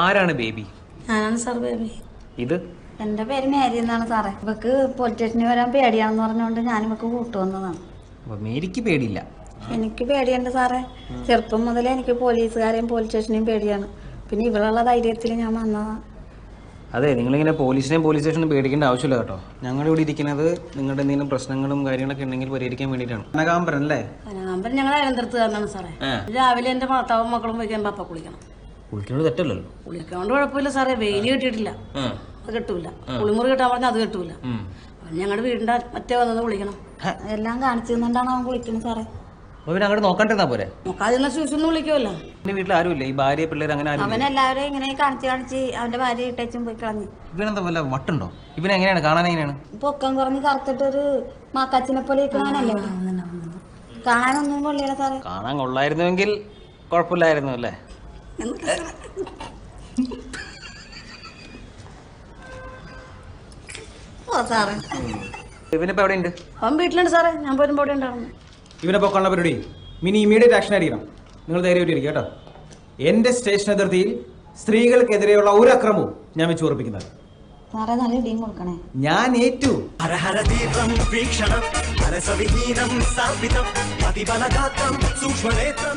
ആരാണ് ബേബി? ഞാനാണ് sir baby. ഇത്? എന്റെ പേര് മേരി എന്നാണ് സാറേ. ഇവക്ക് പോലീസ് സ്റ്റേഷനിൽ വരാൻ പേടിയാണെന്ന് പറഞ്ഞുകൊണ്ട് ഞാൻ ഇവക്ക് കൂട്ടുവന്നതാണ് അപ്പൊ മേരിക്ക് പേടിയില്ല. എനിക്ക് പേടിയുണ്ട് സാറേ. ചെറുപ്പം മുതലേ എനിക്ക് പോലീസുകാരെയും പോലീസ് സ്റ്റേഷനെയും പേടിയാണ്. പിന്നെ ഇവളുള്ള ധൈര്യത്തിൽ ഞാൻ വന്നതാണ്. അതെ നിങ്ങളിങ്ങനെ പോലീസിനെയും പോലീസ് സ്റ്റേഷനും പേടിക്കേണ്ട ആവശ്യമില്ല കേട്ടോ. ഞങ്ങൾ ഇവിടെ ഇരിക്കുന്നത് നിങ്ങളുടെ എന്തെങ്കിലും പ്രശ്നങ്ങളും കാര്യങ്ങളൊക്കെ ഉണ്ടെങ്കിൽ പരിഹരിക്കാൻ വേണ്ടിയിട്ടാണ്. കനകാമ്പരൻ അല്ലേ? നമ്പർ ഞങ്ങൾ അയലന്തരത്തുകാരനാണ് സാറേ. രാവിലെ എന്റെ മാതാവും മക്കളും പോയി കഴിയുമ്പോൾ അപ്പം കുളിക്കണം. കുളിക്കുന്നത് തെറ്റല്ലല്ലോ. കുളിക്കാണ്ട് കുഴപ്പമില്ല സാറേ വെയിൽ കിട്ടിയിട്ടില്ല. ആ. അത് കിട്ടൂല. കുളിമുറി കിട്ടാൻ പറഞ്ഞാൽ അത് കിട്ടൂല. ഞങ്ങളുടെ വീടിന്റെ മറ്റേ വന്നത് കുളിക്കണം. എല്ലാം കാണിച്ചു തന്നിട്ടാണ് അവൻ കുളിക്കുന്നത് സാറേ. പിന്നെ അങ്ങോട്ട് നോക്കണ്ടിരുന്നാ പോരെ? നോക്കാതിരുന്ന ശൂശൊന്നും വിളിക്കുമല്ലോ എന്റെ വീട്ടിൽ ആരുമില്ല. ഈ ഭാര്യ പിള്ളേർ അങ്ങനെ ആരും അവൻ ഇങ്ങനെ കാണിച്ച് കാണിച്ച് അവന്റെ ഭാര്യ ഇട്ടേച്ചും പോയി കളഞ്ഞു. ഇവനെന്താ വല്ല വട്ടുണ്ടോ? ഇവനെ എങ്ങനെയാണ്? കാണാൻ എങ്ങനെയാണ്? പൊക്കം കുറഞ്ഞ് കറുത്തിട്ട് ഒരു മാക്കാച്ചിനെ പോലെ കാണാനൊന്നും കൊള്ളില്ല സാറേ. കാണാൻ കൊള്ളായിരുന്നുവെങ്കിൽ കുഴപ്പമില്ലായിരുന്നു അല്ലേ? സാറേ. ഇവനിപ്പോ എവിടെ ഉണ്ട് അവൻ വീട്ടിലുണ്ട് സാറേ. ഞാൻ പോരുമ്പോൾ ഇവിടെ ഉണ്ടായിരുന്നു. ഇവനെ പൊക്കാനുള്ള പരിപാടി. മിനി ഇമീഡിയറ്റ് ആക്ഷൻ ആയിരിക്കണം നിങ്ങൾ കേട്ടോ. എന്റെ സ്റ്റേഷൻ അതിർത്തിയിൽ സ്ത്രീകൾക്കെതിരെയുള്ള ഒരു അക്രമവും ഞാൻ വെച്ച് ഉറപ്പിക്കുന്നത് സാറേ നല്ല ഇടിയും കൊടുക്കണേ. ഞാൻ ഏറ്റു. വീക്ഷണം ഹരസവിഹീനം സ്ഥാപിതം അതിബലഗാത്രം സൂക്ഷ്മനേത്രം.